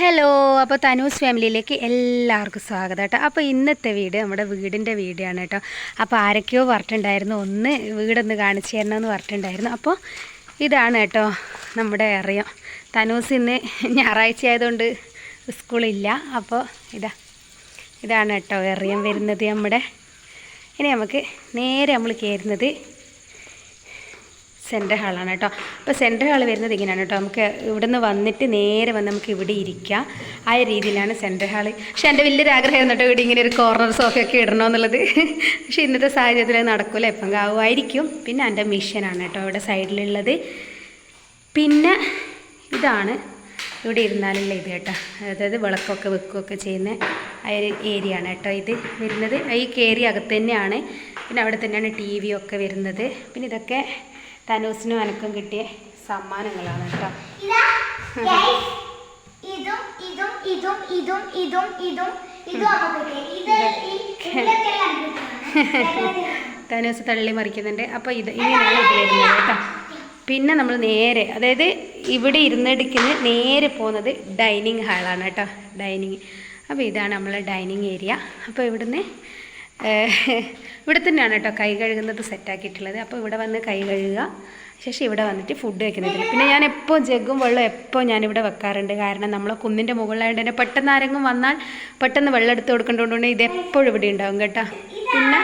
Hello അപ്പോൾ തനൂസ് ഫാമിലിയിലേക്ക് എല്ലാവർക്കും സ്വാഗതം കേട്ടോ. അപ്പോൾ ഇന്നത്തെ വീട് നമ്മുടെ വീടിന്റെ ആണ് കേട്ടോ. അപ്പോൾ ആരൊക്കെയോ പറഞ്ഞിട്ടുണ്ടായിരുന്നു. ഒന്ന് വീടൊന്ന് കാണിച്ചു തരണമെന്ന് പറഞ്ഞിട്ടുണ്ടായിരുന്നു. അപ്പോൾ ഇതാണ് കേട്ടോ നമ്മുടെ അറിയാം. തനൂസ് ഇന്ന് ഞായറാഴ്ച ആയതുകൊണ്ട് സ്കൂളില്ല. അപ്പോൾ ഇതാ ഇതാണ് കേട്ടോ എറിയാൻ വരുന്നത് നമ്മുടെ. ഇനി നമുക്ക് നേരെ നമ്മൾ കയറുന്നത് സെന്റർ ഹാളാണ് കേട്ടോ. അപ്പോൾ സെന്റർ ഹാൾ വരുന്നത് ഇങ്ങനെയാണ് കേട്ടോ. നമുക്ക് ഇവിടുന്ന് വന്നിട്ട് നേരെ വന്ന് നമുക്ക് ഇവിടെ ഇരിക്കാം. ആ രീതിയിലാണ് സെന്റർ ഹാൾ പക്ഷെ എന്റെ വലിയൊരു ആഗ്രഹമായിരുന്നു കേട്ടോ ഇവിടെ ഇങ്ങനെ ഒരു കോർണർ സോഫയൊക്കെ ഇടണമെന്നുള്ളത് പക്ഷേ ഇന്നത്തെ സാഹചര്യത്തിൽ നടക്കില്ല എപ്പം ആവുമായിരിക്കും പിന്നെ എന്റെ മിഷനാണ് കേട്ടോ ഇവിടെ സൈഡിലുള്ളത്. പിന്നെ ഇതാണ് ഇവിടെ ഇരുന്നാലുള്ള ഇത് കേട്ടോ. അതായത് വിളക്കൊക്കെ വെക്കുകയൊക്കെ ചെയ്യുന്ന ആ ഒരു ഏരിയ ആണ് കേട്ടോ ഇത് വരുന്നത്. ഈ കയറി അകത്ത് തന്നെയാണ്. പിന്നെ അവിടെ തന്നെയാണ് ടി വി ഒക്കെ വരുന്നത്. പിന്നെ ഇതൊക്കെ തനൂസിനും എനക്കും കിട്ടിയ സമ്മാനങ്ങളാണ് കേട്ടോ. ഇതാ ഇതും ഇതും ഇതും ഇതും ഇതും തനൂസ് തള്ളി മറിക്കുന്നുണ്ട്. അപ്പോൾ ഇത് ഇങ്ങനെയാണ് ഇത് വരുന്നത് കേട്ടോ. പിന്നെ നമ്മൾ നേരെ അതായത് ഇവിടെ ഇരുന്നെടുക്കുന്ന നേരെ പോകുന്നത് ഡൈനിങ് ഹാളാണ് കേട്ടോ. ഡൈനിങ്. അപ്പോൾ ഇതാണ് നമ്മളെ ഡൈനിങ് ഏരിയ. അപ്പോൾ ഇവിടുന്ന് ഇവിടെ തന്നെയാണ് കേട്ടോ കൈ കഴുകുന്നത് സെറ്റാക്കിയിട്ടുള്ളത് അപ്പോൾ ഇവിടെ വന്ന് കൈ കഴുകുക. ശേഷം ഇവിടെ വന്നിട്ട് ഫുഡ് വെക്കുന്നതിൽ പിന്നെ ഞാൻ എപ്പോൾ ജഗ്ഗും വെള്ളം എപ്പോൾ ഞാനിവിടെ വെക്കാറുണ്ട്. കാരണം നമ്മളെ കുന്നിന്റെ മുകളിലായതുകൊണ്ട് തന്നെ പെട്ടെന്ന് ആരെങ്കിലും വന്നാൽ പെട്ടെന്ന് വെള്ളം എടുത്ത് കൊടുക്കേണ്ടതുകൊണ്ട് ഇത് എപ്പോഴും ഇവിടെ ഉണ്ടാവും കേട്ടോ. പിന്നെ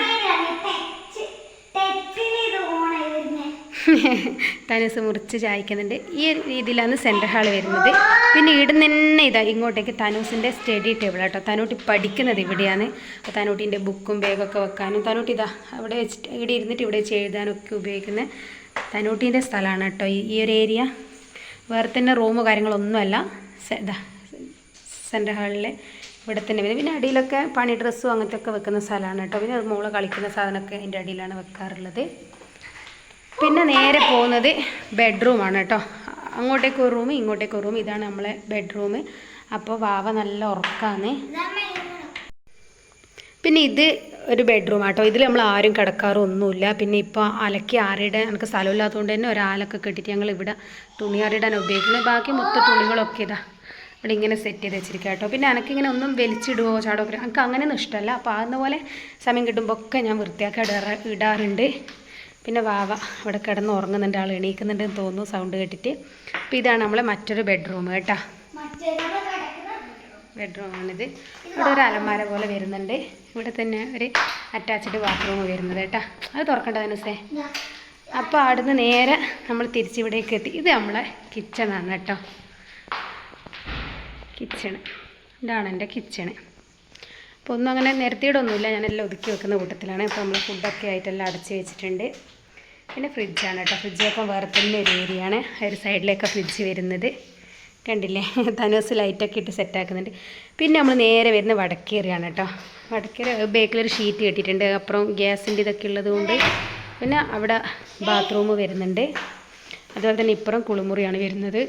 തനസ് മുറിച്ച് ചായക്കുന്നുണ്ട്. ഈ രീതിയിലാണ് സെന്റർ ഹാൾ വരുന്നത്. പിന്നെ ഇവിടുന്ന് തന്നെ ഇതാ ഇങ്ങോട്ടേക്ക് തനൂസിന്റെ സ്റ്റഡി ടേബിൾ കേട്ടോ തനൂട്ടി പഠിക്കുന്നത് ഇവിടെയാണ്. അപ്പോൾ തനൂട്ടിന്റെ ബുക്കും ബാഗൊക്കെ വെക്കാനും തനൂട്ടി ഇതാ അവിടെ വെച്ചിട്ട് ഇവിടെ ഇരുന്നിട്ട് ഇവിടെ വെച്ച് എഴുതാനൊക്കെ ഉപയോഗിക്കുന്ന തനൂട്ടീന്റെ സ്ഥലമാണ് കേട്ടോ ഈ ഒരു ഏരിയ വേറെ തന്നെ റൂമോ കാര്യങ്ങളൊന്നുമല്ല. ഇതാ സെന്റർ ഹാളിലെ ഇവിടെ തന്നെ വരും പിന്നെ അടിയിലൊക്കെ പണി ഡ്രസ്സും അങ്ങനത്തെ ഒക്കെ വെക്കുന്ന സ്ഥലമാണ് കേട്ടോ. പിന്നെ മോൾ കളിക്കുന്ന സാധനമൊക്കെ അതിന്റെ അടിയിലാണ് വെക്കാറുള്ളത്. പിന്നെ നേരെ പോകുന്നത് ബെഡ്റൂമാണ് കേട്ടോ അങ്ങോട്ടേക്ക് ഒരു റൂം ഇങ്ങോട്ടേക്ക് ഒരു റൂം ഇതാണ് നമ്മളെ ബെഡ്റൂം അപ്പോൾ വാവ നല്ല ഉറക്കാണ്. പിന്നെ ഇത് ഒരു ബെഡ്റൂം ആട്ടോ. ഇതിൽ നമ്മൾ ആരും കിടക്കാറൊന്നുമില്ല പിന്നെ ഇപ്പോൾ അലക്കി ആറിയിടാൻ എനിക്ക് സ്ഥലമില്ലാത്തതുകൊണ്ട് തന്നെ ഒരാലൊക്കെ കെട്ടിയിട്ട് ഞങ്ങൾ ഇവിടെ തുണി ആറിയിടാൻ ഉപയോഗിക്കുന്നത്. ബാക്കി മൊത്തം തുണികളൊക്കെ ഇതാ ഇവിടെ ഇങ്ങനെ സെറ്റ് ചെയ്ത് വെച്ചിരിക്കുക കേട്ടോ പിന്നെ എനിക്കിങ്ങനെ ഒന്നും വലിച്ചിടുവോ ചാടോ എനിക്ക് അങ്ങനെയൊന്നും ഇഷ്ടമല്ല. അപ്പോൾ ആകുന്ന പോലെ സമയം കിട്ടുമ്പോൾ ഒക്കെ ഞാൻ വൃത്തിയാക്കി ഇടാറ് ഇടാറുണ്ട്. പിന്നെ വാവ അവിടെ കിടന്ന് ഉറങ്ങുന്നുണ്ട്. ആൾ എണീക്കുന്നുണ്ടെന്ന് തോന്നുന്നു. സൗണ്ട് കേട്ടിട്ട്. അപ്പോൾ ഇതാണ് നമ്മളെ മറ്റൊരു ബെഡ്റൂം കേട്ടോ. ബെഡ്റൂമാണിത് ഇവിടെ ഒരു അലമാര പോലെ വരുന്നുണ്ട്. ഇവിടെ തന്നെ ഒരു അറ്റാച്ച്ഡ് ബാത്റൂം വരുന്നത് കേട്ടോ. അത് തുറക്കണ്ട തനുസേ അപ്പോൾ അവിടുന്ന് നേരെ നമ്മൾ തിരിച്ചിവിടേക്ക് എത്തി. ഇത് നമ്മളെ കിച്ചണാണ് കേട്ടോ. കിച്ചണ് ഇതാണ് എന്റെ കിച്ചണ് അപ്പോൾ ഒന്നും അങ്ങനെ നിരത്തിയിടൊന്നുമില്ല. ഞാനെല്ലാം ഒതുക്കി വെക്കുന്ന കൂട്ടത്തിലാണ്. അപ്പോൾ നമ്മൾ ഫുഡൊക്കെ ആയിട്ടെല്ലാം അടച്ച് വെച്ചിട്ടുണ്ട്. പിന്നെ ഫ്രിഡ്ജാണ് കേട്ടോ. ഫ്രിഡ്ജൊക്കെ വേറെ തന്നെ ഒരു ഏരിയയാണ്. ഒരു സൈഡിലേക്ക് ഫ്രിഡ്ജ് വരുന്നത്. കണ്ടില്ലേ? തനോസ് ലൈറ്റൊക്കെ ഇട്ട് സെറ്റാക്കുന്നുണ്ട് പിന്നെ നമ്മൾ നേരെ വരുന്ന വടക്കേറിയാണ് കേട്ടോ. വടക്കേറി ബേക്കിലൊരു ഷീറ്റ് കെട്ടിയിട്ടുണ്ട്. അപ്പുറം ഗ്യാസിന്റെ ഇതൊക്കെ ഉള്ളതുകൊണ്ട് പിന്നെ അവിടെ ബാത്റൂം വരുന്നുണ്ട്. അതുപോലെ തന്നെ ഇപ്പുറം കുളിമുറിയാണ് വരുന്നത്.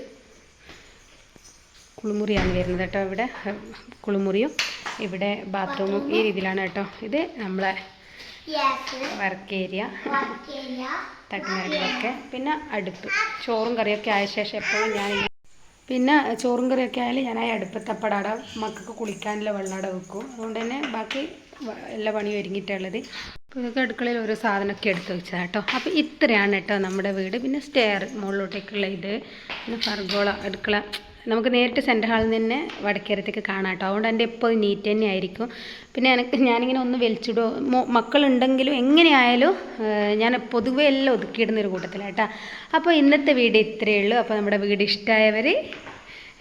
കുളിമുറിയാണ് വരുന്നത് കേട്ടോ ഇവിടെ. കുളിമുറിയും ഇവിടെ ബാത്റൂമും ഈ രീതിയിലാണ് കേട്ടോ. ഇത് നമ്മളെ വർക്ക് ഏരിയ. തട്ടുമരങ്ങളൊക്കെ പിന്നെ അടുപ്പ്. ചോറും കറിയൊക്കെ ആയ ശേഷം എപ്പോഴും ഞാൻ പിന്നെ ചോറും കറിയൊക്കെ ആയാലും ഞാൻ ആ അടുപ്പത്തപ്പടാട മക്കൾക്ക് കുളിക്കാനുള്ള വെള്ളാട വെക്കും. അതുകൊണ്ട് തന്നെ ബാക്കി എല്ലാ പണിയും ഒരുങ്ങിയിട്ടുള്ളത്. അപ്പോൾ ഇതൊക്കെ അടുക്കളയിൽ ഓരോ സാധനമൊക്കെ എടുത്ത് വെച്ചതാണ് കേട്ടോ. അപ്പോൾ ഇത്രയാണ് കേട്ടോ നമ്മുടെ വീട്. പിന്നെ സ്റ്റെയർ മുകളിലോട്ടേക്കുള്ള ഇത്. പിന്നെ ഫർഗോള അടുക്കള. നമുക്ക് നേരിട്ട് സെന്റർ ഹാളിൽ നിന്ന് തന്നെ വടക്കേരത്തേക്ക് കാണാം കേട്ടോ അതുകൊണ്ട് എന്റെ എപ്പോഴും നീറ്റ് തന്നെ ആയിരിക്കും. പിന്നെ എനിക്ക് ഞാനിങ്ങനെ ഒന്ന് വലിച്ചിടുമോ മോ- മക്കളുണ്ടെങ്കിലും എങ്ങനെയായാലും ഞാൻ പൊതുവെ എല്ലാം ഒതുക്കിയിടുന്നൊരു കൂട്ടത്തിലാണ് കേട്ടോ അപ്പോൾ ഇന്നത്തെ വീഡിയോ ഇത്രയേ ഉള്ളൂ. അപ്പോൾ നമ്മുടെ വീട് ഇഷ്ടമായവർ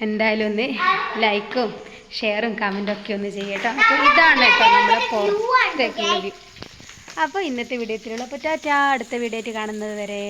എന്തായാലും ഒന്ന് ലൈക്കും ഷെയറും കമന്റും ഒക്കെ ഒന്ന് ചെയ്യട്ടോ അപ്പോൾ ഇതാണ് കേട്ടോ നമ്മുടെ പുറത്തേക്കുള്ള അപ്പോൾ ഇന്നത്തെ വീഡിയോ ഇത്രയേ ഉള്ളൂ. അപ്പോൾ ടാറ്റാ അടുത്ത വീഡിയോ ആയിട്ട് കാണുന്നത് വരെ.